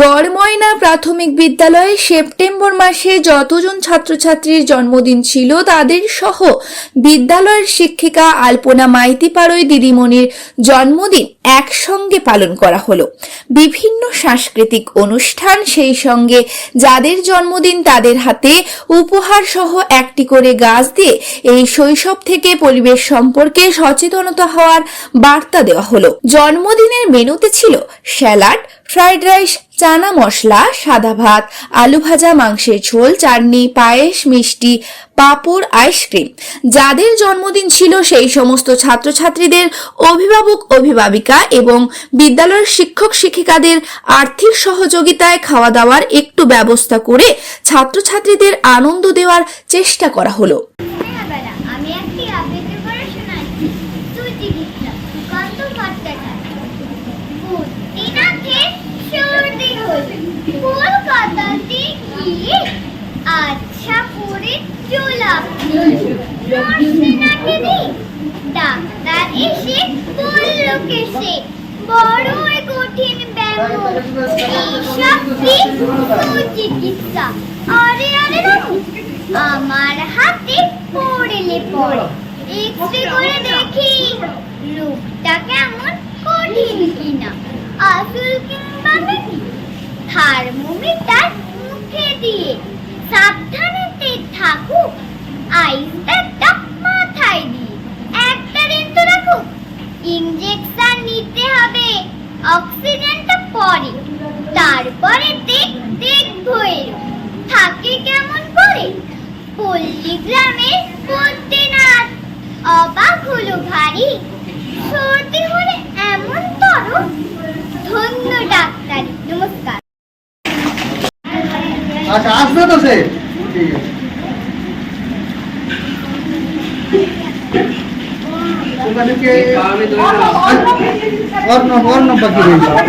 গড়ময়না প্রাথমিক বিদ্যালয়ে সেপ্টেম্বর মাসে যতজন ছাত্রছাত্রীর জন্মদিন ছিল তাদের সহ বিদ্যালয়ের শিক্ষিকা আলপনা মাইতি পাড়ই দিদিমণির জন্মদিন। একসঙ্গে পালন করা হলো। বিভিন্ন সাংস্কৃতিক অনুষ্ঠান সেই সঙ্গে যাদের জন্মদিন তাদের হাতে উপহার সহ একটি করে গাছ দিয়ে এই শৈশব থেকে পরিবেশ সম্পর্কে সচেতনতা হওয়ার বার্তা দেওয়া হলো। জন্মদিনের মেনুতে ছিল salad, fried rice, chana masala, সাদা ভাত, আলু ভাজা, মাংসের ঝোল, চাটনি, পায়েস, মিষ্টি, পাঁপড়, আইসক্রিম। যাদের জন্মদিন ছিল সেই সমস্ত ছাত্রছাত্রীদের অভিভাবক, অভিভাবিকা এবং বিদ্যালয়ের শিক্ষক শিক্ষিকাদের আর্থিক সহযোগিতায় খাওয়া দাওয়ার একটু ব্যবস্থা করে ছাত্রছাত্রীদের আনন্দ দেওয়ার চেষ্টা করা হলো। আচ্ছা ডাক্তার এসে বাবু আমার হাতে পড়লে পড়ে। এক্সরে করে দেখি রোগটা কেমন কঠিন কিনা। আসল কিংবা নাকি? থার্মোমিটার মুখে দিয়ে সাবধানেতে থাকুক। আইস ব্যাগটা মাথায় দিয়ে। একটা দিন তো রাখুক। হবে অক্সিজেনটা পরে। তারপরে দেখ দেখব এর থাকে কেমন করে? পল্লী গ্রামের বদ্রীনাথ অবাক হলো ভারী। সর্দি হলে এমন তর। ধন্য ডাক্তার। নমস্কার। আচ্ছা আসবে তো সে। ঠিক আছে ওখানে কে অর্ণ অর্ণ পাখি রয়েছে হয়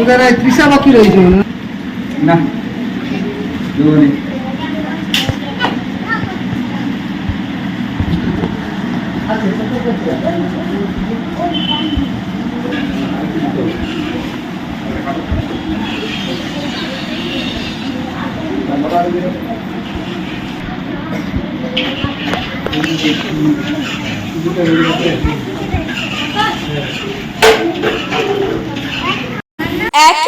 ওখানে তৃষা পাখি রয়েছে মনে। না দুজনে। একই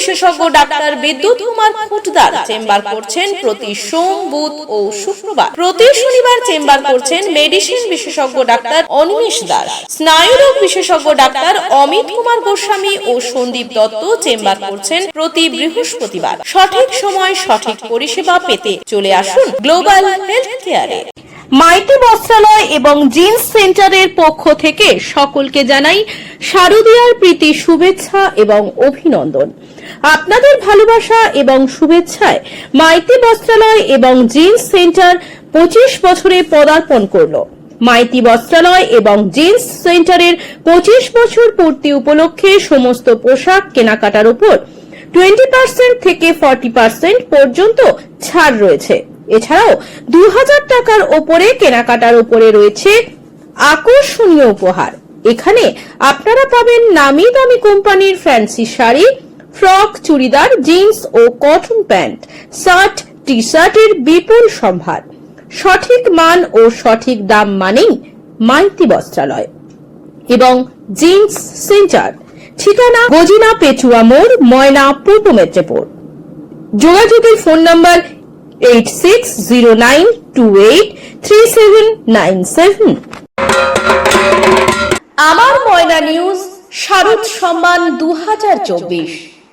বিশেষজ্ঞ ডাক্তার বিদ্যুৎ কুমার খুটদার চেম্বার করছেন প্রতি সোম, বুধ ও শুক্রবার। প্রতি শনিবার চেম্বার করছেন মেডিসিন বিশেষজ্ঞ ডাক্তার অনিমেষ দাস। স্নায়ুরোগ বিশেষজ্ঞ ডাক্তার অমিত কুমার গোস্বামী ও সন্দীপ দত্ত চেম্বার করছেন প্রতি বৃহস্পতিবার। সঠিক সময় সঠিক পরিষেবা পেতে চলে আসুন গ্লোবাল হেলথ কেয়ারে মাইতি বস্ত্রালয় এবং জিন্স সেন্টারের পক্ষ থেকে সকলকে জানাই শারদীয়ার প্রীতি শুভেচ্ছা এবং অভিনন্দন। আপনাদের ভালোবাসা এবং শুভেচ্ছায় মাইতি বস্ত্রালয় এবং জিন্স সেন্টার পঁচিশ বছরে পদার্পণ করল। মাইতি বস্ত্রালয় এবং জিন্স সেন্টারের পঁচিশ বছর পূর্তি উপলক্ষে সমস্ত পোশাক কেনাকাটার উপর টোয়েন্টি পার্সেন্ট থেকে ফর্টি পার্সেন্ট পর্যন্ত ছাড় রয়েছে। এছাড়াও দু হাজার টাকার ওপরে কেনাকাটার উপরে রয়েছে আকর্ষণীয় উপহার। এখানে আপনারা পাবেন নামি দামি কোম্পানির fancy sari frock, churidar, jeans ও কটন প্যান্ট, শার্ট টি শার্টের বিপুল সম্ভার। সঠিক মান ও সঠিক দাম মানেই মাইতি বস্ত্রালয়। এবং জিন্স সেন্টার। ঠিকানা গজিনা পেচুয়া মোড়, ময়না, পূর্ব মেদিনীপুর। যোগাযোগের phone number eight six zero nine two eight three seven nine seven আমার ময়না নিউজ, শারদ সম্মান দু হাজার চব্বিশ।